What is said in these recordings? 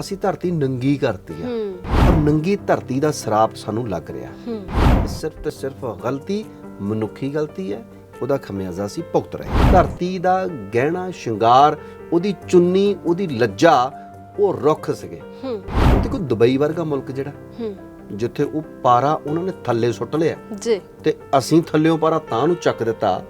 ਅਸੀਂ ਧਰਤੀ ਨੰਗੀ ਕਰਤੀ ਆ। ਪਰ ਨੰਗੀ ਧਰਤੀ ਦਾ ਸਰਾਪ ਸਾਨੂੰ ਲੱਗ ਰਿਹਾ। ਹੂੰ। ਇਹ ਸਿਰਫ ਤੇ ਸਿਰਫ ਗਲਤੀ ਮਨੁੱਖੀ ਗਲਤੀ ਹੈ। ਉਹਦਾ ਖਮਿਆਜ਼ਾ ਸੀ ਭੁਗਤ ਰਹੇ ਧਰਤੀ ਦਾ ਗਹਿਣਾ ਸ਼ਿੰਗਾਰ ਉਹਦੀ ਚੁੰਨੀ ਉਹਦੀ ਲੱਜਾ ਉਹ ਰੁੱਖ ਸੀਗੇ। ਹੂੰ। ਦੇਖੋ ਦੁਬਈ ਵਰਗਾ ਮੁਲਕ ਜਿਹੜਾ ਹੂੰ। ਜਿੱਥੇ ਉਹ ਪਾਰਾ ਉਹਨਾਂ ਨੇ ਥੱਲੇ ਸੁੱਟ ਲਿਆ। ਜੀ। ਤੇ ਅਸੀਂ ਥੱਲਿਓਂ ਪਾਰਾ ਤਾਂ ਨੂੰ ਚੱਕ ਦਿੱਤਾ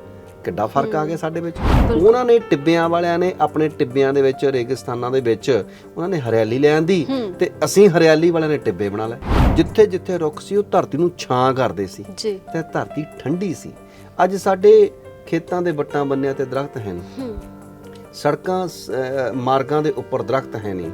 ਕਿੱਡਾ ਫ਼ਰਕ ਆ ਗਿਆ ਸਾਡੇ ਵਿੱਚ। ਉਹਨਾਂ ਨੇ ਟਿੱਬਿਆਂ ਵਾਲਿਆਂ ਨੇ ਆਪਣੇ ਟਿੱਬਿਆਂ ਦੇ ਵਿੱਚ ਰੇਗਿਸਤਾਨਾਂ ਦੇ ਵਿੱਚ ਉਹਨਾਂ ਨੇ ਹਰਿਆਲੀ ਲੈ ਆਂਦੀ। ਤੇ ਅਸੀਂ ਹਰਿਆਲੀ ਵਾਲਿਆਂ ਨੇ ਟਿੱਬੇ ਬਣਾ ਲਏ। ਜਿੱਥੇ ਜਿੱਥੇ ਰੁੱਖ ਸੀ ਉਹ ਧਰਤੀ ਨੂੰ ਛਾਂ ਕਰਦੇ ਸੀ ਤੇ ਧਰਤੀ ਠੰਡੀ ਸੀ। ਅੱਜ ਸਾਡੇ ਖੇਤਾਂ ਦੇ ਵੱਟਾਂ ਬੰਨਿਆਂ ਤੇ ਦਰਖਤ ਹੈ ਨਹੀਂ। ਹੂੰ। ਸੜਕਾਂ ਮਾਰਗਾਂ ਦੇ ਉੱਪਰ ਦਰਖਤ ਹੈ ਨਹੀਂ।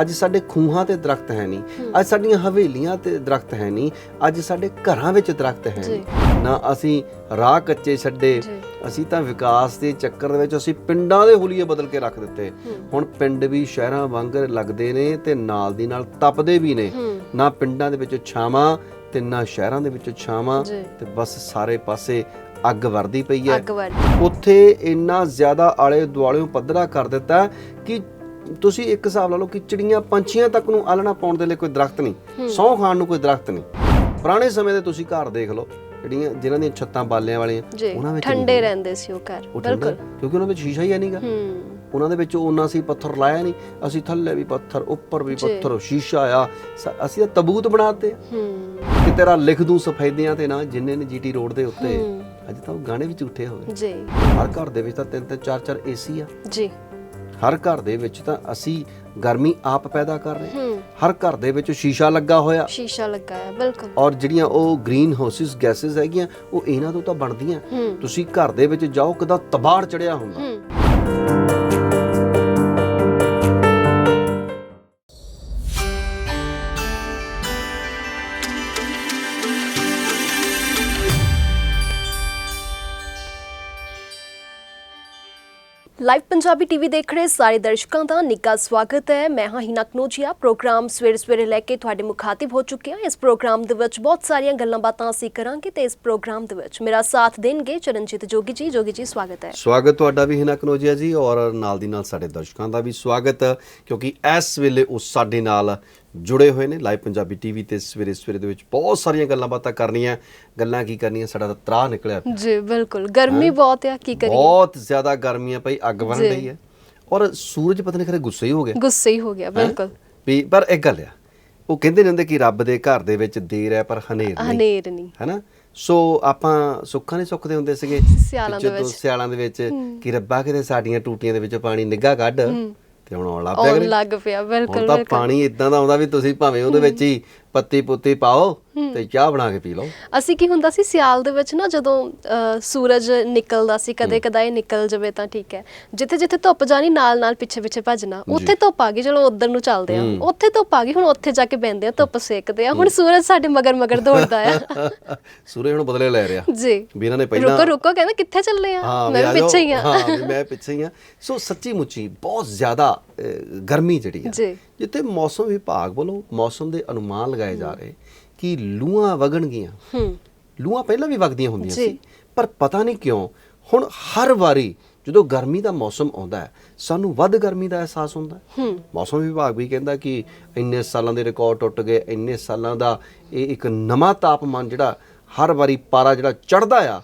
ਅੱਜ ਸਾਡੇ ਖੂਹਾਂ ਤੇ ਦਰਖਤ ਹੈ ਨਹੀਂ। ਅੱਜ ਸਾਡੀਆਂ ਹਵੇਲੀਆਂ ਤੇ ਦਰਖਤ ਹੈ ਨਹੀਂ। ਅੱਜ ਸਾਡੇ ਘਰਾਂ ਵਿੱਚ ਦਰਖਤ ਹੈ ਨਾ ਅਸੀਂ ਰਾਹ ਕੱਚੇ ਛੱਡੇ। ਅਸੀਂ ਤਾਂ ਵਿਕਾਸ ਦੇ ਚੱਕਰ ਦੇ ਵਿੱਚ ਅਸੀਂ ਪਿੰਡਾਂ ਦੇ ਹੁਲੀਏ ਬਦਲ ਕੇ ਰੱਖ ਦਿੱਤੇ। ਹੁਣ ਪਿੰਡ ਵੀ ਸ਼ਹਿਰਾਂ ਵਾਂਗਰ ਲੱਗਦੇ ਨੇ ਤੇ ਨਾਲ ਦੀ ਨਾਲ ਤਪਦੇ ਵੀ ਨੇ। ਨਾ ਪਿੰਡਾਂ ਦੇ ਵਿੱਚ ਛਾਵਾਂ ਤੇ ਨਾ ਸ਼ਹਿਰਾਂ ਦੇ ਵਿੱਚ ਛਾਵਾਂ। ਤੇ ਬਸ ਸਾਰੇ ਪਾਸੇ ਅੱਗ ਵਰਦੀ ਪਈ ਹੈ। ਉੱਥੇ ਇੰਨਾ ਜ਼ਿਆਦਾ ਆਲੇ ਦੁਆਲਿਓਂ ਪੱਧਰਾ ਕਰ ਦਿੱਤਾ ਕਿ ਤੁਸੀਂ ਇੱਕ ਹਿਸਾਬ ਲਾ ਲਓ ਕਿ ਚਿੜੀਆਂ ਪੰਛੀਆਂ ਤੱਕ ਨੂੰ ਆਲਣਾ ਪਾਉਣ ਦੇ ਲਈ ਕੋਈ ਦਰਖਤ ਨਹੀਂ ਸੌਂ ਖਾਣ ਨੂੰ ਕੋਈ ਦਰਖਤ ਨਹੀਂ। ਪੁਰਾਣੇ ਸਮੇਂ ਦੇ ਤੁਸੀਂ ਘਰ ਦੇਖ ਲਓ। ਜਿਹੜੀਆਂ ਜਿਨ੍ਹਾਂ ਦੀਆਂ ਛੱਤਾਂ ਬਾਲਿਆਂ ਵਾਲੀਆਂ ਜੀ ਉਹਨਾਂ ਵਿੱਚ ਨਹੀਂ। ਠੰਡੇ ਰਹਿੰਦੇ ਸੀ ਉਹ ਘਰ ਬਿਲਕੁਲ। ਕਿਉਂਕਿ ਉਹਨਾਂ ਵਿੱਚ ਸ਼ੀਸ਼ਾ ਹੀ ਨਹੀਂਗਾ। ਹੂੰ। ਉਹਨਾਂ ਦੇ ਵਿੱਚ ਉਹਨਾਂ ਸੀ ਪੱਥਰ ਲਾਇਆ ਨਹੀਂ ਅਸੀਂ ਥੱਲੇ ਵੀ ਪੱਥਰ ਉੱਪਰ ਵੀ। ਪੱਥਰ ਸ਼ੀਸ਼ਾ ਆ। ਅਸੀਂ ਤਾਂ ਤਬੂਤ ਬਣਾਤੇ। ਹੂੰ। ਕਿ ਤੇਰਾ ਲਿਖ ਦੂੰ ਸਫੈਦਿਆਂ ਤੇ ਨਾ ਜਿੰਨੇ ਨੇ ਜੀਟੀ ਰੋਡ ਦੇ ਉੱਤੇ। ਅੱਜ ਤਾਂ ਉਹ ਗਾਣੇ ਵੀ ਝੂਠੇ ਹੋ ਗਏ ਜੀ। ਹਰ ਘਰ ਦੇ ਵਿੱਚ ਤਾਂ ਤਿੰਨ ਤਿੰਨ ਚਾਰ ਚਾਰ ਏਸੀ ਆ। ਜੀ। ਹਰ ਘਰ ਦੇ ਵਿੱਚ ਤਾਂ ਅਸੀਂ ਗਰਮੀ ਆਪ ਪੈਦਾ ਕਰ ਰਹੇ ਹਾਂ। ਹਰ ਘਰ ਦੇ ਵਿੱਚ ਸ਼ੀਸ਼ਾ ਲੱਗਾ ਹੋਇਆ। ਸ਼ੀਸ਼ਾ ਲੱਗਾ ਹੈ ਬਿਲਕੁਲ। ਔਰ ਜਿਹੜੀਆਂ ਉਹ ਗ੍ਰੀਨ ਹਾਊਸਿਸ ਗੈਸਸ ਹੈਗੀਆਂ ਉਹ ਇਹਨਾਂ ਤੋਂ ਤਾਂ ਬਣਦੀਆਂ। ਤੁਸੀਂ ਘਰ ਦੇ ਵਿੱਚ ਜਾਓ ਕਿਦਾਂ ਤਬਾੜ ਚੜਿਆ ਹੁੰਦਾ। ਲਾਈਵ ਪੰਜਾਬੀ ਟੀਵੀ ਦੇਖ ਰਹੇ ਸਾਰੇ ਦਰਸ਼ਕਾਂ ਦਾ ਨਿੱਘਾ ਸਵਾਗਤ ਹੈ। ਮੈਂ ਹਾਂ ਹਿਨਾ ਕਨੋਜੀਆ। ਪ੍ਰੋਗਰਾਮ ਸਵੇਰੇ ਸਵੇਰੇ ਲੈ ਕੇ ਤੁਹਾਡੇ ਮੁਖਾਤਿਬ ਹੋ ਚੁੱਕੇ ਹਾਂ। ਇਸ ਪ੍ਰੋਗਰਾਮ ਦੇ ਵਿੱਚ ਬਹੁਤ ਸਾਰੀਆਂ ਗੱਲਾਂ ਬਾਤਾਂ ਅਸੀਂ ਕਰਾਂਗੇ ਤੇ ਇਸ ਪ੍ਰੋਗਰਾਮ ਦੇ ਵਿੱਚ ਮੇਰਾ ਸਾਥ ਦੇਣਗੇ ਚਰਨਜੀਤ ਜੋਗੀ ਜੀ। ਜੋਗੀ ਜੀ, ਸਵਾਗਤ ਹੈ। ਸਵਾਗਤ ਤੁਹਾਡਾ ਵੀ ਹਿਨਾ ਕਨੋਜੀਆ ਜੀ। ਔਰ ਨਾਲ ਦੀ ਨਾਲ ਸਾਡੇ ਦਰਸ਼ਕਾਂ ਦਾ ਵੀ ਸਵਾਗਤ, ਕਿਉਂਕਿ ਇਸ ਵੇਲੇ ਉਹ ਸਾਡੇ ਨਾਲ ਜੁੜੇ ਹੋਏ ਨੇ ਲਾਈਵ ਪੰਜਾਬੀ ਟੀਵੀ ਤੇ ਸਵੇਰੇ ਸਵੇਰੇ ਦੇ ਵਿੱਚ ਬਹੁਤ ਸਾਰੀਆਂ ਗੱਲਾਂ ਬਾਤਾਂ ਕਰਨੀਆਂ। ਗੱਲਾਂ ਕੀ ਕਰਨੀਆਂ? ਸਾਡਾ ਤਾਂ ਤਰਾਹ ਨਿਕਲਿਆ। ਜੀ ਬਿਲਕੁਲ। ਗਰਮੀ ਬਹੁਤ ਆ ਕੀ ਕਰੀਏ? ਬਹੁਤ ਜ਼ਿਆਦਾ ਗਰਮੀ ਆ ਭਾਈ ਅੱਗ ਬਣ ਜੀ। ਰਹੀ ਹੈ। ਔਰ ਸੂਰਜ ਪਤਾ ਨਹੀਂ ਖਰੇ ਗੁੱਸੇ ਹੀ ਹੋ ਗਿਆ। ਗੁੱਸੇ ਹੀ ਹੋ ਗਿਆ ਬਿਲਕੁਲ। ਵੀ ਪਰ ਇੱਕ ਗੱਲ ਆ ਉਹ ਕਹਿੰਦੇ ਨੇ ਹੁੰਦੇ ਕਿ ਰੱਬ ਦੇ ਘਰ ਦੇ ਵਿੱਚ ਦੇਰ ਹੈ ਪਰ ਹਨੇਰ ਨਹੀਂ। ਹਨੇਰ ਨਹੀਂ। ਹੈਨਾ? ਸੋ ਆਪਾਂ ਸੁੱਖਾਂ ਨਹੀਂ ਸੁੱਕਦੇ ਹੁੰਦੇ ਸੀਗੇ ਸਿਆਲਾਂ ਦੇ ਜਦੋਂ ਵਿੱਚ। ਸਿਆਲਾਂ ਦੇ ਵਿੱਚ ਕਿ ਰੱਬਾ ਕਿਤੇ ਸਾਡੀਆਂ ਟੂਟੀਆਂ ਦੇ ਵਿੱਚ ਪਾਣੀ ਨਿੱਘਾ ਕੱਢ। ਤੇ ਹੁਣ ਆਉਣ ਲੱਗ ਪਿਆ ਆਉਣ। ਲੱਗ ਪਿਆ ਹੁਣ ਬਿਲਕੁਲ ਤਾਂ ਬਿਲਕੁਲ ਪਾਣੀ ਇਦਾਂ ਦਾ ਆਉਂਦਾ ਵੀ ਤੁਸੀਂ ਭਾਵੇਂ ਉਹਦੇ ਵਿੱਚ ਹੀ ਪੱਤੀ ਪੁੱਤੀ ਪਾਓ ਤੇ ਚਾਹ ਬਣਾ ਕੇ ਪੀ ਲਓ। ਅਸੀਂ ਕੀ ਹੁੰਦਾ ਸੀ ਸਿਆਲ ਦੇ ਵਿੱਚ ਨਾ ਜਦੋਂ ਸੂਰਜ ਨਿਕਲਦਾ ਸੀ ਕਦੇ ਕਦਾਏ ਨਿਕਲ ਜਾਵੇ ਤਾਂ ਠੀਕ ਹੈ। ਜਿੱਥੇ ਜਿੱਥੇ ਧੁੱਪ ਜਾਣੀ ਨਾਲ ਨਾਲ ਪਿੱਛੇ ਪਿੱਛੇ ਭੱਜਣਾ ਉੱਥੇ ਧੁੱਪ ਆ ਗਈ ਚਲੋ ਉਧਰ ਨੂੰ ਚੱਲਦੇ ਆ ਉੱਥੇ ਧੁੱਪ ਆ ਗਈ ਹੁਣ ਉੱਥੇ ਜਾ ਕੇ ਬੈੰਦੇ ਆ ਧੁੱਪ ਸੇਕਦੇ ਆ ਹੁਣ ਸੂਰਜ ਸਾਡੇ ਮਗਰ ਮਗਰ ਦੌੜਦਾ ਆ। ਸੂਰਜ ਹੁਣ ਬਦਲੇ ਲੈ ਰਿਹਾ। ਜੀ। ਵੀ ਇਹਨਾਂ ਨੇ ਪਹਿਲਾਂ ਰੁਕੋ ਰੁਕੋ ਕਹਿੰਦਾ ਕਿੱਥੇ ਚੱਲੇ ਆ? ਹਾਂ ਮੈਂ ਵੀ ਪਿੱਛੇ ਹੀ। ਆ। ਹਾਂ ਵੀ ਮੈਂ ਪਿੱਛੇ ਹੀ ਆ। ਸੋ ਸੱਚੀ ਮੁੱਚੀ ਬਹੁਤ ਜ਼ਿਆਦਾ ਅਹ, ਗਰਮੀ ਜਿਹੜੀ ਆ ਜੀ। ਜਿੱਥੇ ਮੌਸਮ ਵਿਭਾਗ ਵੱਲੋਂ ਮੌਸਮ ਦੇ ਅਨੁਮਾਨ ਲਗਾਏ ਜਾ ਰਹੇ ਕਿ ਲੂਆਂ ਵਗਣਗੀਆਂ ਹੂੰ। ਲੂਆਂ ਪਹਿਲਾਂ ਵੀ ਵਗਦੀਆਂ ਹੁੰਦੀਆਂ। ਸੀ ਪਰ ਪਤਾ ਨਹੀਂ ਕਿਉਂ ਹੁਣ ਹਰ ਵਾਰੀ ਜਦੋਂ ਗਰਮੀ ਦਾ ਮੌਸਮ ਆਉਂਦਾ ਹੈ ਸਾਨੂੰ ਵੱਧ ਗਰਮੀ ਦਾ ਅਹਿਸਾਸ ਹੁੰਦਾ ਹੈ। ਹੂੰ। ਮੌਸਮ ਵਿਭਾਗ ਵੀ ਕਹਿੰਦਾ ਕਿ ਇੰਨੇ ਸਾਲਾਂ ਦੇ ਰਿਕਾਰਡ ਟੁੱਟ ਗਏ ਇੰਨੇ ਸਾਲਾਂ ਦਾ ਇਹ ਇੱਕ ਨਵਾਂ ਤਾਪਮਾਨ ਜਿਹੜਾ ਹਰ ਵਾਰੀ ਪਾਰਾ ਜਿਹੜਾ ਚੜਦਾ ਆ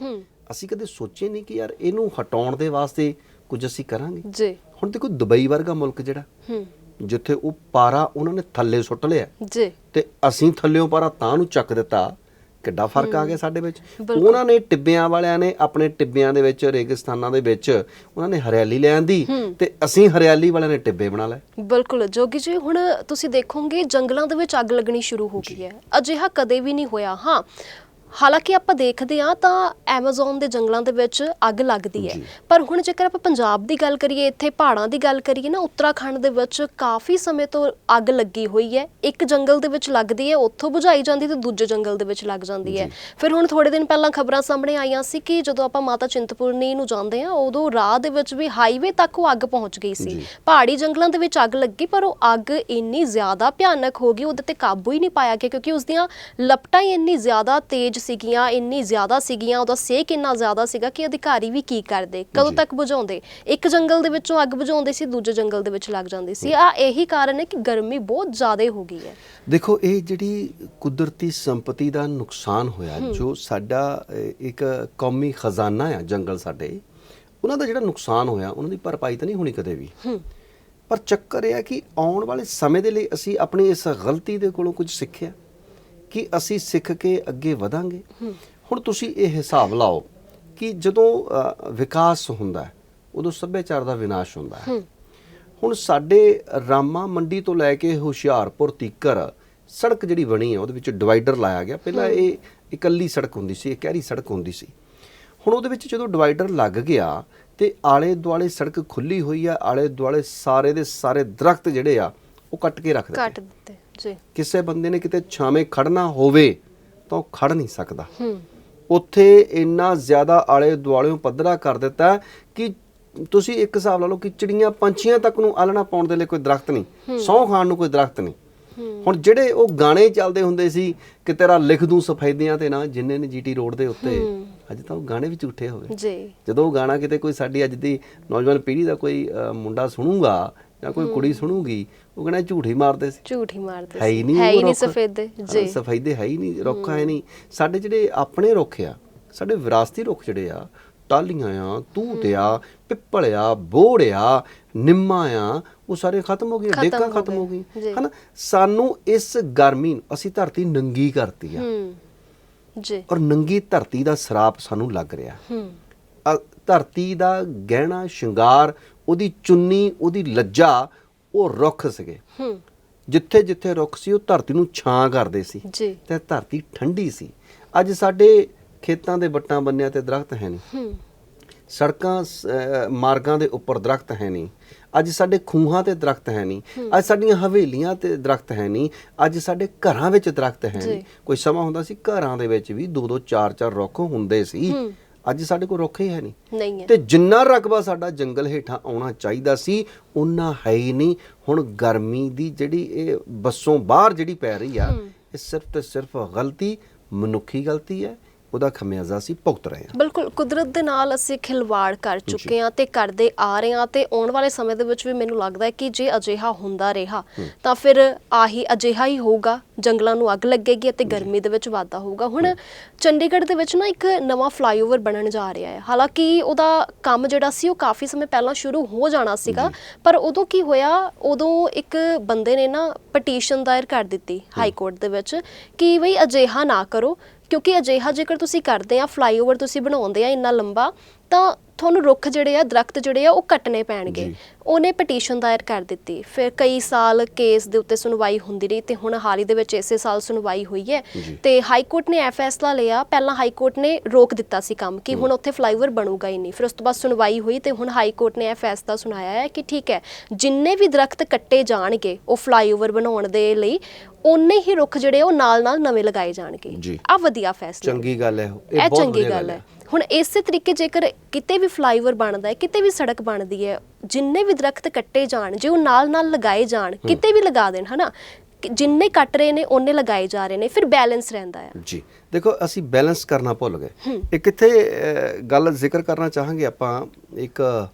ਅਸੀਂ ਕਦੇ ਸੋਚੇ ਨਹੀਂ ਕਿ ਯਾਰ ਇਹਨੂੰ ਹਟਾਉਣ ਦੇ ਵਾਸਤੇ ਕੁਝ ਅਸੀਂ ਕਰਾਂਗੇ। ਜੀ। ਹੁਣ ਦੇਖੋ ਦੁਬਈ ਵਰਗਾ ਮੁਲਕ ਜਿਹੜਾ ਹੂੰ। ਜਿੱਥੇ ਉਹ ਪਾਰਾ ਉਹਨਾਂ ਨੇ ਥੱਲੇ ਸੁੱਟ ਲਿਆ। ਜੀ। ਤੇ ਅਸੀਂ ਥੱਲਿਓਂ ਪਾਰਾ ਤਾਂ ਨੂੰ ਚੱਕ ਦਿੱਤਾ ਕਿੱਡਾ ਫ਼ਰਕ ਆ ਗਿਆ ਸਾਡੇ ਵਿੱਚ। ਉਹਨਾਂ ਨੇ ਟਿੱਬਿਆਂ ਵਾਲਿਆਂ ਨੇ ਆਪਣੇ ਟਿੱਬਿਆਂ ਦੇ ਵਿੱਚ ਰੇਗਿਸਤਾਨਾਂ ਦੇ ਵਿੱਚ ਉਹਨਾਂ ਨੇ ਹਰਿਆਲੀ ਲੈ ਆਂਦੀ ਤੇ ਅਸੀਂ ਹਰਿਆਲੀ ਵਾਲਿਆਂ ਨੇ ਟਿੱਬੇ ਬਣਾ ਲਏ। ਬਿਲਕੁਲ। ਜੋਗੀ ਜੀ ਹੁਣ ਤੁਸੀਂ ਦੇਖੋਗੇ ਜੰਗਲਾਂ ਦੇ ਵਿੱਚ ਅੱਗ ਲੱਗਣੀ ਸ਼ੁਰੂ ਹੋ ਗਈ ਹੈ। ਅਜਿਹਾ ਕਦੇ ਵੀ ਨਹੀਂ ਹੋਇਆ। ਹਾਂ ਹਾਲਾਂਕਿ ਆਪਾਂ ਦੇਖਦੇ ਆ ਤਾਂ ਐਮਾਜ਼ਨ ਦੇ ਜੰਗਲਾਂ ਦੇ ਵਿੱਚ ਅੱਗ ਲੱਗਦੀ ਹੈ। ਪਰ ਹੁਣ ਜੇਕਰ ਆਪਾਂ ਪੰਜਾਬ ਦੀ ਗੱਲ ਕਰੀਏ ਇੱਥੇ ਪਹਾੜਾਂ ਦੀ ਗੱਲ ਕਰੀਏ ਨਾ ਉੱਤਰਾਖੰਡ ਦੇ ਵਿੱਚ ਕਾਫੀ ਸਮੇਂ ਤੋਂ ਅੱਗ ਲੱਗੀ ਹੋਈ ਹੈ। ਇੱਕ ਜੰਗਲ ਦੇ ਵਿੱਚ ਲੱਗਦੀ ਹੈ ਉੱਥੋਂ ਬੁਝਾਈ ਜਾਂਦੀ ਤੇ ਦੂਜੇ ਜੰਗਲ ਦੇ ਵਿੱਚ ਲੱਗ ਜਾਂਦੀ ਹੈ। ਫਿਰ ਹੁਣ ਥੋੜੇ ਦਿਨ ਪਹਿਲਾਂ ਖਬਰਾਂ ਸਾਹਮਣੇ ਆਈਆਂ ਸੀ ਕਿ ਜਦੋਂ ਆਪਾਂ ਮਾਤਾ ਚਿੰਤਪੁਰਨੀ ਨੂੰ ਜਾਂਦੇ ਆ ਉਦੋਂ ਰਾਹ ਦੇ ਵਿੱਚ ਵੀ ਹਾਈਵੇ ਤੱਕ ਉਹ ਅੱਗ ਪਹੁੰਚ ਗਈ ਸੀ। ਪਹਾੜੀ ਜੰਗਲਾਂ ਦੇ ਵਿੱਚ ਅੱਗ ਲੱਗੀ ਪਰ ਉਹ ਅੱਗ ਇੰਨੀ ਜ਼ਿਆਦਾ ਭਿਆਨਕ ਹੋ ਗਈ ਉਹਦੇ ਤੇ ਕਾਬੂ ਹੀ ਨਹੀਂ ਪਾਇਆ ਗਿਆ ਕਿਉਂਕਿ ਉਸ ਦੀਆਂ ਲਪਟਾਂ ਹੀ ਇੰਨੀ ਜ਼ਿਆਦਾ ਤੇਜ਼ ਸੀਗੀਆਂ ਇੰਨੀ ਜ਼ਿਆਦਾ ਸੀਗੀਆਂ ਉਹਦਾ ਸੇਕ ਇੰਨਾ ਜ਼ਿਆਦਾ ਸੀਗਾ ਕਿ ਅਧਿਕਾਰੀ ਵੀ ਕੀ ਕਰਦੇ? ਕਦੋਂ। ਤੱਕ ਬੁਝਾਉਂਦੇ? ਇੱਕ ਜੰਗਲ ਦੇ ਵਿੱਚੋਂ ਅੱਗ ਬੁਝਾਉਂਦੇ ਸੀ ਦੂਜੇ ਜੰਗਲ ਦੇ ਵਿੱਚ ਲੱਗ ਜਾਂਦੀ ਸੀ। ਆ ਇਹੀ ਕਾਰਨ ਹੈ ਕਿ ਗਰਮੀ ਬਹੁਤ ਜ਼ਿਆਦਾ ਹੋ ਗਈ ਹੈ। ਦੇਖੋ ਇਹ ਜਿਹੜੀ ਕੁਦਰਤੀ ਸੰਪਤੀ ਦਾ ਨੁਕਸਾਨ ਹੋਇਆ ਜੋ ਸਾਡਾ ਇੱਕ ਕੌਮੀ ਖਜ਼ਾਨਾ ਆ ਜੰਗਲ ਸਾਡੇ ਉਹਨਾਂ ਦਾ ਜਿਹੜਾ ਨੁਕਸਾਨ ਹੋਇਆ ਉਹਨਾਂ ਦੀ ਭਰਪਾਈ ਤਾਂ ਨਹੀਂ ਹੋਣੀ ਕਦੇ ਵੀ। ਪਰ ਚੱਕਰ ਇਹ ਹੈ ਕਿ ਆਉਣ ਵਾਲੇ ਸਮੇਂ ਦੇ ਲਈ ਅਸੀਂ ਆਪਣੀ ਇਸ ਗਲਤੀ ਦੇ ਕੋਲੋਂ ਕੁਝ ਸਿੱਖਿਆ। ਕਿ ਅਸੀਂ ਸਿੱਖ ਕੇ ਅੱਗੇ ਵਧਾਂਗੇ। ਹੁਣ ਤੁਸੀਂ ਇਹ ਹਿਸਾਬ ਲਾਓ ਕਿ ਜਦੋਂ ਵਿਕਾਸ ਹੁੰਦਾ ਹੈ, ਉਦੋਂ ਸੱਭਿਆਚਾਰ ਦਾ ਵਿਨਾਸ਼ ਹੁੰਦਾ ਹੈ। ਹੁਣ ਸਾਡੇ ਰਾਮਾ ਮੰਡੀ ਤੋਂ ਲੈ ਕੇ ਹੁਸ਼ਿਆਰਪੁਰ ਤੀਕਰ ਸੜਕ ਜਿਹੜੀ ਬਣੀ ਹੈ ਉਹਦੇ ਵਿੱਚ ਡਿਵਾਈਡਰ ਲਾਇਆ ਗਿਆ। ਪਹਿਲਾਂ ਇਹ ਇਕੱਲੀ ਸੜਕ ਹੁੰਦੀ ਸੀ ਇਹ ਕਹਿਰੀ ਸੜਕ ਹੁੰਦੀ ਸੀ। ਹੁਣ ਉਹਦੇ ਵਿੱਚ ਜਦੋਂ ਡਿਵਾਈਡਰ ਲੱਗ ਗਿਆ ਤੇ ਆਲੇ ਦੁਆਲੇ ਸੜਕ ਖੁੱਲੀ ਹੋਈ ਆ ਆਲੇ ਦੁਆਲੇ ਸਾਰੇ ਦੇ ਸਾਰੇ ਦਰਖਤ ਜਿਹੜੇ ਆ ਉਹ ਕੱਟ ਕੇ ਰੱਖ ਦਿੱਤੇ। ਜੀ। ਕਿਸੇ ਬੰਦੇ ਨੇ ਕਿਤੇ ਛਾਵੇਂ ਖੜਨਾ ਹੋਵੇ ਤਾਂ ਉਹ ਖੜ ਨਹੀਂ ਸਕਦਾ। ਹੂੰ। ਉੱਥੇ ਇੰਨਾ ਜ਼ਿਆਦਾ ਆਲੇ ਦੁਆਲਿਓਂ ਪੱਧਰਾ ਕਰ ਦਿੱਤਾ ਕਿ ਤੁਸੀਂ ਇੱਕ ਹਿਸਾਬ ਲਾ ਲਓ ਕਿ ਚਿੜੀਆਂ ਪੰਛੀਆਂ ਤੱਕ ਨੂੰ ਆਲਣਾ ਪਾਉਣ ਦੇ ਲਈ ਕੋਈ ਦਰਖਤ ਨਹੀਂ ਸੌਂ ਖਾਣ ਨੂੰ ਕੋਈ ਦਰਖਤ ਨਹੀਂ। ਹੁਣ ਜਿਹੜੇ ਉਹ ਗਾਣੇ ਚੱਲਦੇ ਹੁੰਦੇ ਸੀ ਕਿ ਤੇਰਾ ਲਿਖ ਦੂੰ ਸਫੈਦਿਆਂ ਤੇ ਨਾ ਜਿੰਨੇ ਨੇ ਜੀਟੀ ਰੋਡ ਦੇ ਉੱਤੇ ਅੱਜ ਤਾਂ ਉਹ ਗਾਣੇ ਵੀ ਝੂਠੇ ਹੋ ਗਏ ਜੀ। ਜਦੋਂ ਉਹ ਗਾਣਾ ਕਿਤੇ ਕੋਈ ਸਾਡੀ ਅੱਜ ਦੀ ਨੌਜਵਾਨ ਪੀੜ੍ਹੀ ਦਾ ਕੋਈ ਮੁੰਡਾ ਸੁਣੂਗਾ ਜਾਂ ਕੋਈ ਕੁੜੀ ਸੁਣੂਗੀ ਉਹ ਕਹਿੰਦਾ ਝੂਠ ਹੀ ਮਾਰਦੇ ਸੀ। ਝੂਠ ਹੀ ਮਾਰਦੇ ਹੈ ਹੀ ਨਹੀਂ ਹੈ ਹੀ ਨਹੀਂ। ਸਫੇਦੇ ਜੀ। ਸਫੈਦੇ ਹੈ ਹੀ ਨਹੀਂ ਰੁੱਖ ਹੈ ਨਹੀਂ। ਸਾਡੇ ਜਿਹੜੇ ਆਪਣੇ ਰੁੱਖ ਆ ਸਾਡੇ ਵਿਰਾਸਤੀ ਰੁੱਖ ਜਿਹੜੇ ਆ ਟਾਲੀਆਂ ਆ ਤੂਤ ਆ ਪਿੱਪਲ ਆ ਬੋੜ ਆ ਨਿੰਮਾ ਆ ਉਹ ਸਾਰੇ ਖਤਮ ਹੋ ਗਏ ਡੇਕਾਂ ਖਤਮ ਹੋ ਗਏ, ਗਈ। ਹਨਾ? ਸਾਨੂੰ ਇਸ ਗਰਮੀ ਨੂੰ- ਅਸੀਂ ਧਰਤੀ ਨੰਗੀ ਕਰਤੀ ਆ। ਹੂੰ। ਜੀ। ਔਰ ਨੰਗੀ ਧਰਤੀ ਦਾ ਸਰਾਪ ਸਾਨੂੰ ਲੱਗ ਰਿਹਾ। ਹੂੰ। ਧਰਤੀ ਦਾ ਗਹਿਣਾ ਸ਼ਿੰਗਾਰ ਉਹਦੀ ਚੁੰਨੀ ਉਹਦੀ ਲੱਜਾ ਉਹ ਰੁੱਖ ਸੀਗੇ। ਹੂੰ। ਜਿੱਥੇ ਜਿੱਥੇ ਰੁੱਖ ਸੀ ਉਹ ਧਰਤੀ ਨੂੰ ਛਾਂ ਕਰਦੇ ਸੀ। ਜੀ। ਤੇ ਧਰਤੀ ਠੰਡੀ ਸੀ। ਅੱਜ ਸਾਡੇ ਖੇਤਾਂ ਦੇ ਵੱਟਾਂ ਬੰਨਿਆਂ ਤੇ ਦਰਖਤ ਹੈ ਨਹੀਂ ਹੂੰ। ਸੜਕਾਂ ਮਾਰਗਾਂ ਦੇ ਉੱਪਰ ਦਰਖਤ ਹੈ ਨਹੀਂ। ਅੱਜ ਸਾਡੇ ਖੂਹਾਂ ਤੇ ਦਰਖਤ ਹੈ ਨਹੀਂ। ਅੱਜ ਸਾਡੀਆਂ ਹਵੇਲੀਆਂ ਤੇ ਦਰਖਤ ਹੈ ਨਹੀਂ। ਅੱਜ ਸਾਡੇ ਘਰਾਂ ਵਿੱਚ ਦਰਖਤ ਹੈ ਨਹੀਂ। ਕੋਈ ਸਮਾਂ ਹੁੰਦਾ ਸੀ ਘਰਾਂ ਦੇ ਵਿੱਚ ਵੀ ਦੋ ਦੋ ਚਾਰ ਚਾਰ ਰੁੱਖ ਹੁੰਦੇ ਸੀ। ਅੱਜ ਸਾਡੇ ਕੋਲ ਰੁੱਖ ਹੀ ਹੈ ਨਹੀਂ। ਨਹੀਂ ਹੈ। ਤੇ ਜਿੰਨਾ ਰਕਬਾ ਸਾਡਾ ਜੰਗਲ ਹੇਠਾਂ ਆਉਣਾ ਚਾਹੀਦਾ ਸੀ ਉਹਨਾਂ ਹੈ ਹੀ ਨਹੀਂ। ਹੁਣ ਗਰਮੀ ਦੀ ਜਿਹੜੀ ਇਹ ਬੱਸੋਂ ਬਾਹਰ ਜਿਹੜੀ ਪੈ ਰਹੀ ਆ ਇਹ ਸਿਰਫ ਤੇ ਸਿਰਫ ਗਲਤੀ ਮਨੁੱਖੀ ਗਲਤੀ ਹੈ। ਉਹਦਾ ਖਮਿਆਜ਼ਾ ਅਸੀਂ ਭੁਗਤ ਰਹੇ ਹਾਂ। ਬਿਲਕੁਲ ਕੁਦਰਤ ਦੇ ਨਾਲ ਅਸੀਂ ਖਿਲਵਾੜ ਕਰ ਚੁੱਕੇ ਹਾਂ ਤੇ ਕਰਦੇ ਆ ਰਹੇ ਹਾਂ ਤੇ ਆਉਣ ਵਾਲੇ ਸਮੇਂ ਦੇ ਵਿੱਚ ਵੀ ਮੈਨੂੰ ਲੱਗਦਾ ਹੈ ਕਿ ਜੇ ਅਜਿਹਾ ਹੁੰਦਾ ਰਿਹਾ ਤਾਂ ਫਿਰ ਆਹੀ ਅਜਿਹਾ ਹੀ ਹੋਊਗਾ ਜੰਗਲਾਂ ਨੂੰ ਅੱਗ ਲੱਗੇਗੀ ਅਤੇ ਗਰਮੀ ਦੇ ਵਿੱਚ ਵਾਧਾ ਹੋਊਗਾ। ਹੁਣ ਚੰਡੀਗੜ੍ਹ ਦੇ ਵਿੱਚ ਨਾ ਇੱਕ ਨਵਾਂ ਫਲਾਈਓਵਰ ਬਣਨ ਜਾ ਰਿਹਾ ਹੈ। ਹਾਲਾਂਕਿ ਉਹਦਾ ਕੰਮ ਜਿਹੜਾ ਸੀ ਉਹ ਕਾਫੀ ਸਮੇਂ ਪਹਿਲਾਂ ਸ਼ੁਰੂ ਹੋ ਜਾਣਾ ਸੀਗਾ ਪਰ ਉਦੋਂ ਕੀ ਹੋਇਆ ਉਦੋਂ ਇੱਕ ਬੰਦੇ ਨੇ ਨਾ ਪਟੀਸ਼ਨ ਦਾਇਰ ਕਰ ਦਿੱਤੀ ਹਾਈ ਕੋਰਟ ਦੇ ਵਿੱਚ ਕਿ ਬਈ ਅਜਿਹਾ ਨਾ ਕਰੋ ਕਿਉਂਕਿ ਅਜਿਹਾ ਜੇਕਰ ਤੁਸੀਂ ਕਰਦੇ ਆ ਫਲਾਈਓਵਰ ਤੁਸੀਂ ਬਣਾਉਂਦੇ ਆ ਇੰਨਾ ਲੰਬਾ ਤਾਂ ਤੁਹਾਨੂੰ ਰੁੱਖ ਜਿਹੜੇ ਆ ਦਰਖਤ ਜਿਹੜੇ ਆ ਉਹ ਕੱਟਣੇ ਪੈਣਗੇ ਜੀ। ਉਹਨੇ ਪਟੀਸ਼ਨ ਦਾਇਰ ਕਰ ਦਿੱਤੀ ਫਿਰ ਕਈ ਸਾਲ ਕੇਸ ਦੇ ਉੱਤੇ ਸੁਣਵਾਈ ਹੁੰਦੀ ਰਹੀ ਤੇ ਹੁਣ ਹਾਲ ਹੀ ਦੇ ਵਿੱਚ ਇਸੇ ਸਾਲ ਸੁਣਵਾਈ ਹੋਈ ਹੈ ਜੀ। ਤੇ ਹਾਈ ਕੋਰਟ ਨੇ ਇਹ ਫੈਸਲਾ ਲਿਆ ਪਹਿਲਾਂ ਹਾਈ ਕੋਰਟ ਨੇ ਰੋਕ ਦਿੱਤਾ ਸੀ ਕੰਮ ਕਿ ਹੁਣ ਉੱਥੇ ਫਲਾਈਓਵਰ ਬਣੂਗਾ ਹੀ ਨਹੀਂ ਫਿਰ ਉਸ ਤੋਂ ਬਾਅਦ ਸੁਣਵਾਈ ਹੋਈ ਤੇ ਹੁਣ ਹਾਈ ਕੋਰਟ ਨੇ ਇਹ ਫੈਸਲਾ ਸੁਣਾਇਆ ਹੈ ਕਿ ਠੀਕ ਹੈ ਜਿੰਨੇ ਵੀ ਦਰਖਤ ਕੱਟੇ ਜਾਣਗੇ ਉਹ ਫਲਾਈਓਵਰ ਬਣਾਉਣ ਦੇ ਲਈ ਓਨੇ ਹੀ ਰੁੱਖ ਜਿਹੜੇ ਆ ਉਹ ਨਾਲ-ਨਾਲ ਨਵੇਂ ਲਗਾਏ ਜਾਣਗੇ ਜੀ। ਆ ਵਧੀਆ ਫੈਸਲਾ। ਚੰਗੀ ਗੱਲ ਹੈ। ਇਹ ਬਹੁਤ ਚੰਗੀ ਵਧੀਆ ਗੱਲ ਹੈ ਹੁਣ ਇਸੇ ਤਰੀਕੇ ਜੇਕਰ ਕਿਤੇ ਵੀ ਫਲਾਈਓਵਰ ਬਣਦਾ ਹੈ ਕਿਤੇ ਵੀ ਸੜਕ ਬਣਦੀ ਹੈ ਜਿੰਨੇ ਵੀ ਦਰਖਤ ਕੱਟੇ ਜਾਣ ਜੇ ਉਹ ਨਾਲ-ਨਾਲ ਲਗਾਏ ਜਾਣ ਕਿਤੇ ਵੀ ਲਗਾ ਦੇਣ ਹਨਾ? ਜਿੰਨੇ ਕੱਟ ਰਹੇ ਨੇ ਉਹਨੇ ਲਗਾਏ ਜਾ ਰਹੇ ਨੇ ਫਿਰ ਬੈਲੈਂਸ ਰਹਿੰਦਾ ਹੈ ਜੀ। ਦੇਖੋ ਅਸੀਂ ਬੈਲੈਂਸ ਕਰਨਾ ਭੁੱਲ ਗਏ। ਇਹ ਕਿੱਥੇ ਅਹ, ਗੱਲ ਜ਼ਿਕਰ ਕਰਨਾ ਚਾਹਾਂਗੇ ਆਪਾਂ ਇੱਕ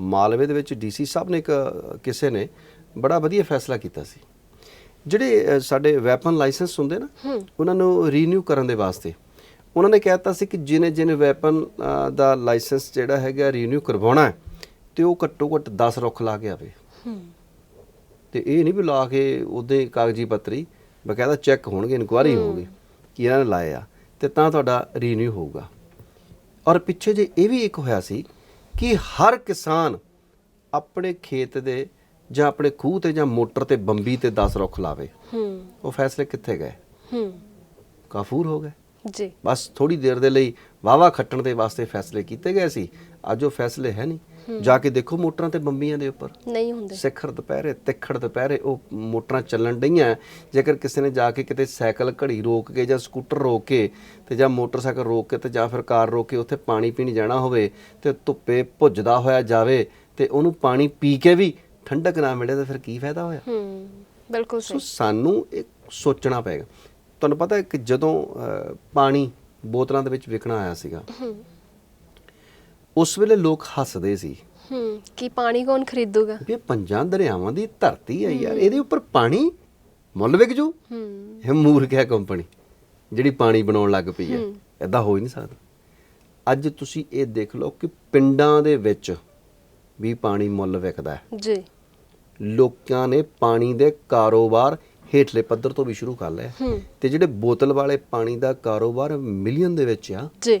ਮਾਲਵੇ ਦੇ ਵਿੱਚ ਡੀਸੀ ਸਾਹਿਬ ਨੇ ਇੱਕ ਕਿਸੇ ਨੇ ਬੜਾ ਵਧੀਆ ਫੈਸਲਾ ਕੀਤਾ ਸੀ। ਜਿਹੜੇ ਸਾਡੇ ਵੈਪਨ ਲਾਇਸੈਂਸ ਹੁੰਦੇ ਨਾ ਉਹਨਾਂ ਨੂੰ ਰੀਨਿਊ ਕਰਨ ਦੇ ਵਾਸਤੇ। ਉਹਨਾਂ ਨੇ ਕਹਿਤਾ ਸੀ ਕਿ ਜਿਹਨੇ ਜਿਹਨੇ ਵੈਪਨ ਦਾ ਲਾਇਸੈਂਸ ਜਿਹੜਾ ਹੈਗਾ ਰੀਨਿਊ ਕਰਵਾਉਣਾ ਹੈ ਤੇ ਉਹ ਘੱਟੋ ਘੱਟ 10 ਰੁੱਖ ਲਾ ਕੇ ਆਵੇ। ਹੂੰ। ਤੇ ਇਹ ਨਹੀਂ ਵੀ ਲਾ ਕੇ ਉਹਦੇ ਕਾਗਜ਼ੀ ਪੱਤਰੀ ਬਕਾਇਦਾ ਚੈੱਕ ਹੋਣਗੇ ਇਨਕੁਆਰੀ ਹੋਊਗੀ ਕਿ ਇਹਨਾਂ ਨੇ ਲਾਏ ਆ ਤੇ ਤਾਂ ਤੁਹਾਡਾ ਰੀਨਿਊ ਹੋਊਗਾ। ਔਰ ਪਿੱਛੇ ਜੇ ਇਹ ਵੀ ਇੱਕ ਹੋਇਆ ਸੀ ਕਿ ਹਰ ਕਿਸਾਨ ਆਪਣੇ ਖੇਤ ਦੇ ਜਾਂ ਆਪਣੇ ਖੂਹ ਤੇ ਜਾਂ ਮੋਟਰ ਤੇ ਬੰਬੀ ਤੇ 10 ਰੁੱਖ ਲਾਵੇ। ਹੂੰ। ਉਹ ਫੈਸਲੇ ਕਿੱਥੇ ਗਏ? ਹੂੰ। ਕਾਫੂਰ ਹੋ ਗਏ। ਜੀ। ਬਸ ਥੋੜੀ ਦੇਰ ਦੇ ਲਈ ਵਾਵਾ ਖੱਟਣ ਦੇ ਵਾਸਤੇ ਫੈਸਲੇ ਕੀਤੇ ਗਏ ਸੀ। ਅੱਜ ਉਹ ਫੈਸਲੇ ਹੈ ਨਹੀਂ। ਜਾ ਕੇ ਦੇਖੋ ਮੋਟਰਾਂ ਤੇ ਬੰਬੀਆਂ ਦੇ ਉੱਪਰ। ਨਹੀਂ ਹੁੰਦੇ। ਸਿਖਰ ਦੁਪਹਿਰੇ ਤਿੱਖੜ ਦੁਪਹਿਰੇ ਉਹ ਮੋਟਰਾਂ ਚੱਲਣ ਡਈਆਂ। ਜੇਕਰ ਕਿਸੇ ਨੇ ਜਾ ਕੇ ਕਿਤੇ ਸਾਈਕਲ ਘੜੀ ਰੋਕ ਕੇ ਜਾਂ ਸਕੂਟਰ ਰੋਕ ਕੇ ਤੇ ਜਾਂ ਮੋਟਰਸਾਈਕਲ ਰੋਕ ਕੇ ਤੇ ਜਾਂ ਫਿਰ ਕਾਰ ਰੋਕ ਕੇ ਉੱਥੇ ਪਾਣੀ ਪੀਣ ਜਾਣਾ ਹੋਵੇ ਤੇ ਧੁੱਪੇ ਭੁੱਜਦਾ ਹੋਇਆ ਜਾਵੇ ਤੇ ਉਹਨੂੰ ਪਾਣੀ ਪੀ ਕੇ ਵੀ ਠੰਡਕ ਨਾ ਮਿਲੇ ਤਾਂ ਫਿਰ ਕੀ ਫਾਇਦਾ ਹੋਇਆ? ਹੂੰ ਬਿਲਕੁਲ ਸਹੀ। ਸਾਨੂੰ ਇਹ ਸੋਚਣਾ ਪਏਗਾ। ਤੁਹਾਨੂੰ ਪਤਾ ਹੈ ਕਿ ਜਦੋਂ ਪਾਣੀ ਬੋਤਲਾਂ ਦੇ ਵਿੱਚ ਵਿਕਣਾ ਆਇਆ ਸੀਗਾ ਉਸ ਵੇਲੇ ਲੋਕ ਹੱਸਦੇ ਸੀ। ਹੂੰ ਕੀ ਪਾਣੀ ਕੌਣ ਖਰੀਦੂਗਾ? ਵੀ ਇਹ ਪੰਜਾਂ ਦਰਿਆਵਾਂ ਦੀ ਧਰਤੀ ਹੈ ਯਾਰ ਇਹਦੇ ਉੱਪਰ ਪਾਣੀ ਮੁੱਲ ਵਿਕ ਜੂ? ਹੂੰ। ਇਹ ਮੂਰਖ ਹੈ ਕੰਪਨੀ ਜਿਹੜੀ ਪਾਣੀ ਬਣਾਉਣ ਲੱਗ ਪਈ ਹੈ। ਐਦਾਂ ਹੋ ਹੀ ਨਹੀਂ ਸਕਦਾ। ਅੱਜ ਤੁਸੀਂ ਇਹ ਦੇਖ ਲਓ ਕਿ ਪਿੰਡਾਂ ਦੇ ਵਿੱਚ ਵੀ ਪਾਣੀ ਮੁੱਲ ਵਿਕਦਾ ਹੈ। ਜੀ। ਲੋਕਾਂ ਨੇ ਪਾਣੀ ਦੇ ਕਾਰੋਬਾਰ ਹੇਠਲੇ ਪੱਧਰ ਤੋਂ ਵੀ ਸ਼ੁਰੂ ਕਰ ਲਿਆ। ਤੇ ਜਿਹੜੇ ਬੋਤਲ ਵਾਲੇ ਪਾਣੀ ਦਾ ਕਾਰੋਬਾਰ ਮਿਲੀਅਨ ਦੇ ਵਿੱਚ ਆ। ਜੀ।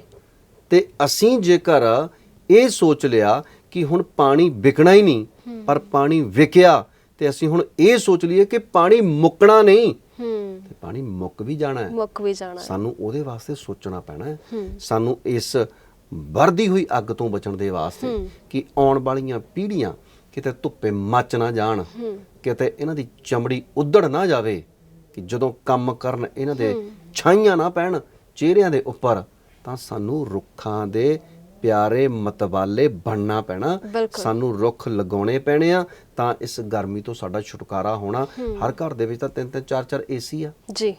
ਤੇ ਅਸੀਂ ਜੇਕਰ ਇਹ ਸੋਚ ਲਿਆ ਕਿ ਹੁਣ ਪਾਣੀ ਵਿਕਣਾ ਹੀ ਨਹੀਂ ਪਰ ਪਾਣੀ ਵਿਕਿਆ ਤੇ ਅਸੀਂ ਹੁਣ ਇਹ ਸੋਚ ਲਈਏ ਕਿ ਪਾਣੀ ਮੁੱਕਣਾ ਨਹੀਂ ਹੂੰ। ਤੇ ਪਾਣੀ ਮੁੱਕ ਵੀ ਜਾਣਾ ਹੈ। ਮੁੱਕ ਵੀ ਜਾਣਾ ਹੈ। ਸਾਨੂੰ ਉਹਦੇ ਵਾਸਤੇ ਸੋਚਣਾ ਪੈਣਾ ਹੂੰ। ਸਾਨੂੰ ਇਸ ਵਰਦੀ ਹੋਈ ਅੱਗ ਤੋਂ ਬਚਣ ਦੇ ਵਾਸਤੇ ਕਿ ਆਉਣ ਵਾਲੀਆਂ ਪੀੜ੍ਹੀਆਂ ਕਿਤੇ ਧੁੱਪੇ ਮੱਚ ਨਾ ਜਾਣ। ਕਿਤੇ ਇਹਨਾਂ ਦੀ ਚਮੜੀ ਉਧੜ ਨਾ ਜਾਵੇ ਕਿ ਜਦੋਂ ਕੰਮ ਕਰਨ ਇਹਨਾਂ ਦੇ ਛਾਈਆਂ ਨਾ ਪੈਣ ਚਿਹਰਿਆਂ ਦੇ ਉੱਪਰ ਤਾਂ ਸਾਨੂੰ ਰੁੱਖਾਂ ਦੇ ਪਿਆਰੇ ਮਤਵਾਲੇ ਬਣਨਾ ਪੈਣਾ। ਸਾਨੂੰ ਰੁੱਖ ਲਗਾਉਣੇ ਪੈਣੇ ਆ ਤਾਂ ਇਸ ਗਰਮੀ ਤੋਂ ਸਾਡਾ ਛੁਟਕਾਰਾ ਹੋਣਾ। ਹਰ ਘਰ ਦੇ ਵਿੱਚ ਤਾਂ ਤਿੰਨ ਤਿੰਨ ਚਾਰ ਚਾਰ ਏਸੀ ਆ। ਜੀ।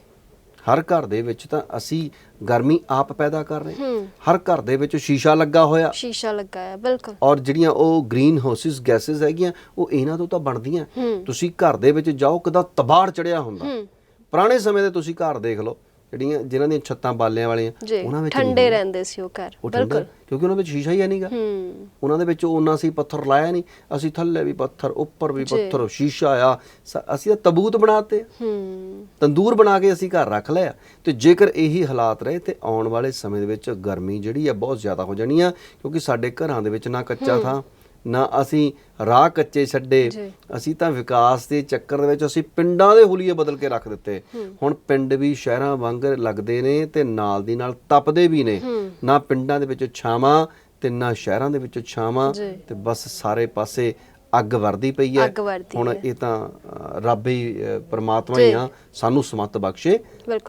ਹਰ ਘਰ ਦੇ ਵਿੱਚ ਤਾਂ ਅਸੀਂ ਗਰਮੀ ਆਪ ਪੈਦਾ ਕਰ ਰਹੇ ਹੂੰ। ਹਰ ਘਰ ਦੇ ਵਿੱਚ ਸ਼ੀਸ਼ਾ ਲੱਗਾ ਹੋਇਆ। ਸ਼ੀਸ਼ਾ ਲੱਗਾ ਹੈ ਬਿਲਕੁਲ। ਔਰ ਜਿਹੜੀਆਂ ਉਹ ਗ੍ਰੀਨ ਹਾਊਸਿਸ ਗੈਸਸ ਹੈਗੀਆਂ ਉਹ ਇਹਨਾਂ ਤੋਂ ਤਾਂ ਬਣਦੀਆਂ। ਤੁਸੀਂ ਘਰ ਦੇ ਵਿੱਚ ਜਾਓ ਕਿਦਾਂ ਤਬਾੜ ਚੜਿਆ ਹੁੰਦਾ। ਪੁਰਾਣੇ ਸਮੇਂ ਦੇ ਤੁਸੀਂ ਘਰ ਦੇਖ ਲਓ। ਜਿਹੜੀਆਂ ਜਿਨ੍ਹਾਂ ਦੀਆਂ ਛੱਤਾਂ ਬਾਲਿਆਂ ਵਾਲੀਆਂ ਉਹਨਾਂ ਵਿੱਚ ਠੰਡੇ ਹੁੰਦਾ। ਰਹਿੰਦੇ ਸੀ ਉਹ ਘਰ ਬਿਲਕੁਲ। ਕਿਉਂਕਿ ਉਹਨਾਂ ਵਿੱਚ ਸ਼ੀਸ਼ਾ ਹੀ ਨਹੀਂਗਾ ਹੂੰ। ਉਹਨਾਂ ਦੇ ਵਿੱਚ ਉਹਨਾਂ ਸੀ ਪੱਥਰ ਲਾਇਆ ਨਹੀਂ। ਅਸੀਂ ਥੱਲੇ ਵੀ ਪੱਥਰ ਉੱਪਰ ਵੀ। ਪੱਥਰ ਸ਼ੀਸ਼ਾ ਆ। ਅਸੀਂ ਤਾਂ ਤਬੂਤ ਬਣਾਤੇ ਹੂੰ। ਤੰਦੂਰ ਬਣਾ ਕੇ ਅਸੀਂ ਘਰ ਰੱਖ ਲਿਆ। ਤੇ ਜੇਕਰ ਇਹੀ ਹਾਲਾਤ ਰਹੇ ਤੇ ਆਉਣ ਵਾਲੇ ਸਮੇਂ ਦੇ ਵਿੱਚ ਗਰਮੀ ਜਿਹੜੀ ਆ ਬਹੁਤ ਜ਼ਿਆਦਾ ਹੋ ਜਾਣੀ ਆ ਕਿਉਂਕਿ ਸਾਡੇ ਘਰਾਂ ਦੇ ਵਿੱਚ ਨਾ ਕੱਚਾ ਥਾਂ ਨਾ ਅਸੀਂ ਰਾਹ ਕੱਚੇ ਛੱਡੇ। ਅਸੀਂ ਤਾਂ ਵਿਕਾਸ ਦੇ ਚੱਕਰ ਦੇ ਵਿੱਚ ਅਸੀਂ ਪਿੰਡਾਂ ਦੇ ਹੁਲੀਏ ਬਦਲ ਕੇ ਰੱਖ ਦਿੱਤੇ ਹੁਣ ਪਿੰਡ ਵੀ ਸ਼ਹਿਰਾਂ ਵਾਂਗ ਲੱਗਦੇ ਨੇ ਤੇ ਨਾਲ ਦੀ ਨਾਲ ਤਪਦੇ ਵੀ ਨੇ ਨਾ ਪਿੰਡਾਂ ਦੇ ਵਿੱਚ ਛਾਵਾਂ ਤੇ ਨਾ ਸ਼ਹਿਰਾਂ ਦੇ ਵਿੱਚ ਛਾਵਾਂ। ਤੇ ਬਸ ਸਾਰੇ ਪਾਸੇ ਅੱਗ ਵਰਦੀ ਪਈ ਹੈ ਹੁਣ। ਇਹ ਤਾਂ ਰੱਬ ਹੀ ਪ੍ਰਮਾਤਮਾ ਹੀ। ਆ ਸਾਨੂੰ ਸਮਤ ਬਖਸ਼ੇ।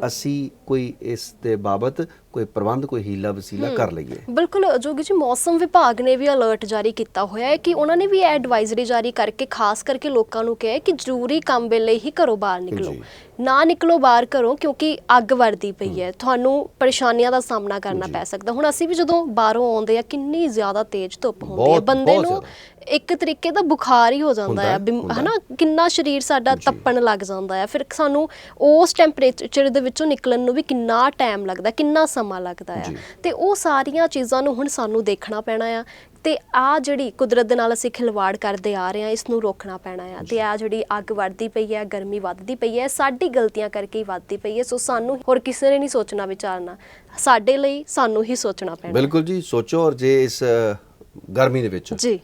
ਅਸੀਂ ਕੋਈ ਇਸ ਦੇ ਬਾਬਤ ਕੋਈ ਪ੍ਰਬੰਧ ਕੋਈ ਹੀਲਾ ਵਸੀਲਾ ਕਰ ਲਈਏ। ਬਿਲਕੁਲ ਜੋਗੀ ਜੀ ਮੌਸਮ ਵਿਭਾਗ ਨੇ ਵੀ ਅਲਰਟ ਜਾਰੀ ਕੀਤਾ ਹੋਇਆ ਹੈ ਕਿ ਉਹਨਾਂ ਨੇ ਵੀ ਐਡਵਾਈਜ਼ਰੀ ਜਾਰੀ ਕਰਕੇ ਖਾਸ ਕਰਕੇ ਲੋਕਾਂ ਨੂੰ ਕਿਹਾ ਹੈ ਕਿ ਜ਼ਰੂਰੀ ਕੰਮ ਵੇਲੇ ਹੀ ਘਰੋਂ ਬਾਹਰ ਨਿਕਲੋ। ਨਾ ਨਿਕਲੋ ਬਾਹਰ ਘਰੋਂ ਕਿਉਂਕਿ ਅੱਗ ਵਰਦੀ ਪਈ ਹੈ। ਤੁਹਾਨੂੰ ਪਰੇਸ਼ਾਨੀਆਂ ਦਾ ਸਾਹਮਣਾ ਕਰਨਾ ਪੈ ਸਕਦਾ। ਹੁਣ ਅਸੀਂ ਵੀ ਜਦੋਂ ਬਾਹਰੋਂ ਆਉਂਦੇ ਆ ਕਿੰਨੀ ਜ਼ਿਆਦਾ ਤੇਜ਼ ਧੁੱਪ ਹੁੰਦੀ ਹੈ। ਬੰਦੇ ਨੂੰ। ਇੱਕ ਤਰੀਕੇ ਦਾ ਬੁਖਾਰ ਹੀ ਹੋ ਜਾਂਦਾ ਹੈ। ਹਨਾ ਕਿੰਨਾ ਸਰੀਰ ਸਾਡਾ ਤੱਪਣ ਲੱਗ ਜਾਂਦਾ ਹੈ। ਫਿਰ ਸਾਨੂੰ ਉਸ ਟੈਂਪਰੇਚਰ ਦੇ ਵਿੱਚੋਂ ਨਿਕਲਣ ਨੂੰ ਵੀ ਕਿੰਨਾ ਟਾਈਮ ਲੱਗਦਾ ਕਿੰਨਾ ਸਮਾਂ ਲੱਗਦਾ ਹੈ ਜੀ। ਤੇ ਉਹ ਸਾਰੀਆਂ ਚੀਜ਼ਾਂ ਨੂੰ ਹੁਣ ਸਾਨੂੰ ਦੇਖਣਾ ਪੈਣਾ ਆ। ਤੇ ਆ ਜਿਹੜੀ ਕੁਦਰਤ ਦੇ ਨਾਲ ਅਸੀਂ ਖਿਲਵਾੜ ਕਰਦੇ ਆ ਰਹੇ ਆ ਇਸ ਨੂੰ ਰੋਕਣਾ ਪੈਣਾ ਆ। ਤੇ ਆ ਜਿਹੜੀ ਅੱਗ ਵੱਧਦੀ ਪਈ ਹੈ ਗਰਮੀ ਵੱਧਦੀ ਪਈ ਹੈ ਸਾਡੀ ਗਲਤੀਆਂ ਕਰਕੇ ਹੀ ਵੱਧਦੀ ਪਈ ਹੈ ਸੋ ਸਾਨੂੰ ਹੋਰ ਕਿਸੇ ਨੇ ਨਹੀਂ ਸੋਚਣਾ ਵਿਚਾਰਨਾ। ਸਾਡੇ ਲਈ ਸਾਨੂੰ ਹੀ ਸੋਚਣਾ ਪੈਣਾ। ਬਿਲਕੁਲ ਜੀ ਸੋਚੋ ਔਰ ਜੇ ਇਸ ਗਰਮੀ ਦੇ ਵਿੱਚ ਜੀ।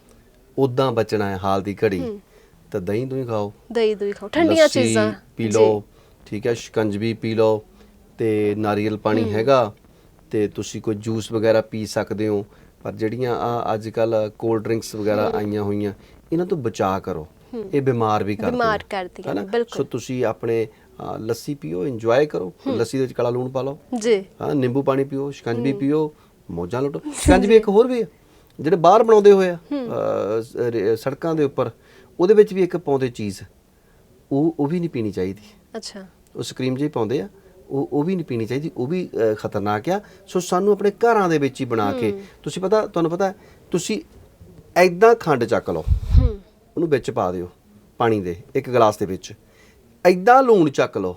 ਉਦਾਂ ਬਚਣਾ ਹੈ ਹਾਲ ਦੀ ਘੜੀ ਤਾਂ ਦਹੀਂ ਦੁਹੀਂ ਖਾਓ। ਦਹੀਂ ਦੂਈ ਖਾਓ। ਠੰਡੀਆਂ ਚੀਜ਼ਾਂ। ਪੀ। ਲਓ ਠੀਕ ਹੈ ਸ਼ਿਕੰਜਵੀ ਪੀ ਲਓ ਤੇ ਨਾਰੀਅਲ ਪਾਣੀ ਹੈਗਾ ਤੇ ਤੁਸੀਂ ਕੋਈ ਜੂਸ ਵਗੈਰਾ ਪੀ ਸਕਦੇ ਹੋ ਪਰ ਜਿਹੜੀਆਂ ਆ ਅੱਜ ਕੱਲ ਕੋਲਡ ਡਰਿੰਕਸ ਵਗੈਰਾ ਆਈਆਂ ਹੋਈਆਂ ਇਹਨਾਂ ਤੋਂ ਬਚਾ ਕਰੋ। ਇਹ ਬਿਮਾਰ ਵੀ ਕਰਦੀਆਂ ਬਿਮਾਰ ਹੈਨਾ? ਬਿਲਕੁਲ। ਸੋ ਤੁਸੀਂ ਆਪਣੇ ਲੱਸੀ ਪੀਓ ਇੰਜੋਏ ਕਰੋ। ਲੱਸੀ ਦੇ ਵਿੱਚ ਕਾਲਾ ਲੂਣ ਪਾ ਲਓ। ਜੀ। ਹਾਂ ਨਿੰਬੂ ਪਾਣੀ ਪੀਓ ਸ਼ਿਕੰਜਵੀ ਪੀਓ ਮੌਜਾਂ ਲੁੱਟੋ। ਸ਼ਿਕੰਜਵੀ ਇੱਕ ਹੋਰ ਵੀ ਹੈ ਜਿਹੜੇ ਬਾਹਰ ਬਣਾਉਂਦੇ ਹੋਏ ਆ ਸੜਕਾਂ ਦੇ ਉੱਪਰ ਉਹਦੇ ਵਿੱਚ ਵੀ ਇੱਕ ਪਾਉਂਦੇ ਚੀਜ਼ ਉਹ ਉਹ ਵੀ ਨਹੀਂ ਪੀਣੀ ਚਾਹੀਦੀ। ਅੱਛਾ। ਉਹ ਸਕਰੀਮ ਜਿਹੀ ਪਾਉਂਦੇ ਆ ਉਹ ਉਹ ਵੀ ਨਹੀਂ ਪੀਣੀ ਚਾਹੀਦੀ ਉਹ ਵੀ ਅ, ਖਤਰਨਾਕ ਆ। ਸੋ ਸਾਨੂੰ ਆਪਣੇ ਘਰਾਂ ਦੇ ਵਿੱਚ ਹੀ ਬਣਾ ਕੇ ਤੁਸੀਂ ਪਤਾ ਤੁਹਾਨੂੰ ਪਤਾ ਤੁਸੀਂ ਐਦਾਂ ਖੰਡ ਚੱਕ ਲਓ ਉਹਨੂੰ ਵਿੱਚ ਪਾ ਦਿਓ ਪਾਣੀ ਦੇ ਇੱਕ ਗਲਾਸ ਦੇ ਵਿੱਚ। ਐਦਾਂ ਲੂਣ ਚੱਕ ਲਓ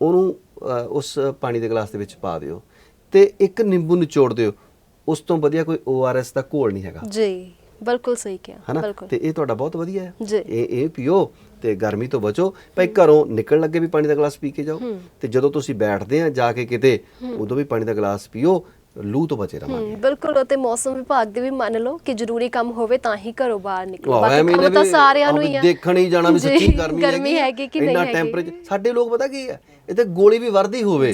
ਉਹਨੂੰ ਅ, ਉਸ ਪਾਣੀ ਦੇ ਗਲਾਸ ਦੇ ਵਿੱਚ ਪਾ ਦਿਓ ਤੇ ਇੱਕ ਨਿੰਬੂ ਨਿਚੋੜ ਦਿਓ। ਉਸ ਤੋਂ ਵਧੀਆ ਕੋਈ ORS ਦਾ ਘੋਲ ਨਹੀਂ ਹੈਗਾ। ਜੀ। ਬਿਲਕੁਲ ਸਹੀ ਕਿਹਾ ਹਨਾ? ਬਿਲਕੁਲ। ਤੇ ਇਹ ਤੁਹਾਡਾ ਬਹੁਤ ਵਧੀਆ ਹੈ। ਇਹ ਇਹ ਪੀਓ ਤੇ ਗਰਮੀ ਤੋਂ ਬਚੋ। ਭਾਈ ਘਰੋਂ ਨਿਕਲਣ ਲੱਗੇ ਵੀ ਪਾਣੀ ਦਾ ਗਲਾਸ ਪੀ ਕੇ ਜਾਓ। ਤੇ ਜਦੋਂ ਤੁਸੀਂ ਬੈਠਦੇ ਆ ਜਾ ਕੇ ਕਿਤੇ ਉਦੋਂ ਵੀ ਪਾਣੀ ਦਾ ਗਲਾਸ ਪੀਓ ਲੂ ਤੋਂ ਬਚੇ ਹਮ, ਬਿਲਕੁਲ। ਅਤੇ ਮੌਸਮ ਵਿਭਾਗ ਦੇ ਵੀ ਮੰਨ ਲਓ ਕਿ ਜ਼ਰੂਰੀ ਕੰਮ ਹੋਵੇ ਤਾਂ ਹੀ ਘਰੋਂ ਬਾਹਰ ਨਿਕਲੋ। ਬਾਕੀ ਕੰਮ ਤਾਂ ਸਾਰਿਆਂ ਨੂੰ ਹੀ ਆ। ਦੇਖਣ ਹੀ ਜਾਣਾ ਵੀ ਸੱਚੀ ਗਰਮੀ ਗਰਮੀ ਹੈਗੀ। ਕਿ ਨਹੀਂ ਇੰਨਾ ਟੈਂਪਰੇਚਰ ਸਾਡੇ ਲੋਕ ਪਤਾ ਕੀ ਹੈ? ਇੱਥੇ ਗੋਲੀ ਵੀ ਵਰਦੀ ਹੋਵੇ।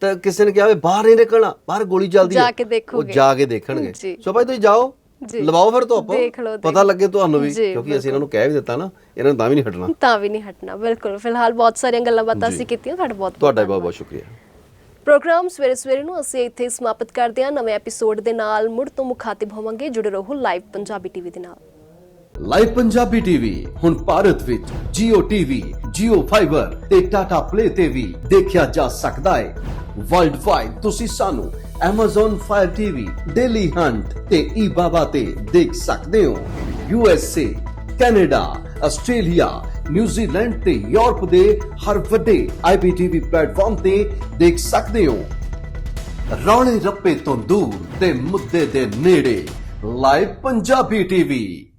ਤਾਂ ਕਿਸੇ ਨੇ ਕਿਹਾ ਵੀ ਬਾਹਰ ਨਹੀਂ ਨਿਕਲਣਾ ਬਾਹਰ ਗੋਲੀ ਚੱਲਦੀ ਹੈ। ਜਾ ਕੇ ਦੇਖੋਗੇ। ਉਹ ਜਾ ਕੇ ਦੇਖਣਗੇ। ਸੋ ਭਾਈ ਤੁਸੀਂ ਜਾਓ ਜੀ। ਲਵਾਓ ਫਿਰ ਧੁੱਪ। ਦੇਖ ਲਓ, ਪਤਾ ਲੱਗੇ ਤੁਹਾਨੂੰ ਵੀ ਕਿਉਂਕਿ ਅਸੀਂ ਇਹਨਾਂ ਨੂੰ ਕਹਿ ਵੀ ਦਿੱਤਾ ਨਾ ਇਹਨਾਂ ਨੂੰ ਤਾਂ ਵੀ ਨਹੀਂ ਹਟਣਾ। ਤਾਂ ਵੀ ਨਹੀਂ ਹਟਣਾ ਬਿਲਕੁਲ। ਫਿਲਹਾਲ ਬਹੁਤ ਸਾਰੀਆਂ ਗੱਲਾਂ ਬਾਤਾਂ। ਅਸੀਂ ਕੀਤੀਆਂ ਤੁਹਾਡਾ ਬਹੁਤ ਤੁਹਾਡਾ ਬਹੁਤ ਬਹੁਤ ਸ਼ੁਕਰੀਆ। ਪ੍ਰੋਗਰਾਮ ਸਵੇਰੇ ਸਵੇਰੇ ਨੂੰ ਅਸੀਂ ਇੱਥੇ ਸਮਾਪਤ ਕਰਦੇ ਹਾਂ। ਨਵੇਂ ਐਪੀਸੋਡ ਦੇ ਨਾਲ ਮੁੜ ਤੋਂ ਮੁਖਾਤਿਬ ਹੋਵਾਂਗੇ। ਜੁੜੇ ਰਹੋ ਲਾਈਵ ਪੰਜਾਬੀ ਟੀਵੀ ਦੇ ਨਾਲ। ਲਾਈਵ ਪੰਜਾਬੀ ਟੀਵੀ ਹੁਣ ਭਾਰਤ ਵਿੱਚ Jio TV, Jio Fiber ਤੇ Tata Play ਤੇ ਵੀ ਦੇਖਿਆ ਜਾ ਸਕਦਾ ਹੈ। ਵਰਲਡ ਵਾਈਡ ਤੁਸੀਂ ਸਾਨੂੰ Amazon Fire TV, Daily Hunt ਤੇ eBaba ਤੇ ਦੇਖ ਸਕਦੇ ਹੋ। USA, Canada, Australia, New Zealand ਤੇ ਯੂਰਪ ਦੇ ਹਰ ਵੱਡੇ IPTV ਪਲੇਟਫਾਰਮ ਤੇ ਦੇਖ ਸਕਦੇ ਹੋ। ਰੌਲੇ ਰੱਪੇ ਤੋਂ ਦੂਰ ਤੇ ਮੁੱਦੇ ਦੇ ਨੇੜੇ ਲਾਈਵ ਪੰਜਾਬੀ ਟੀਵੀ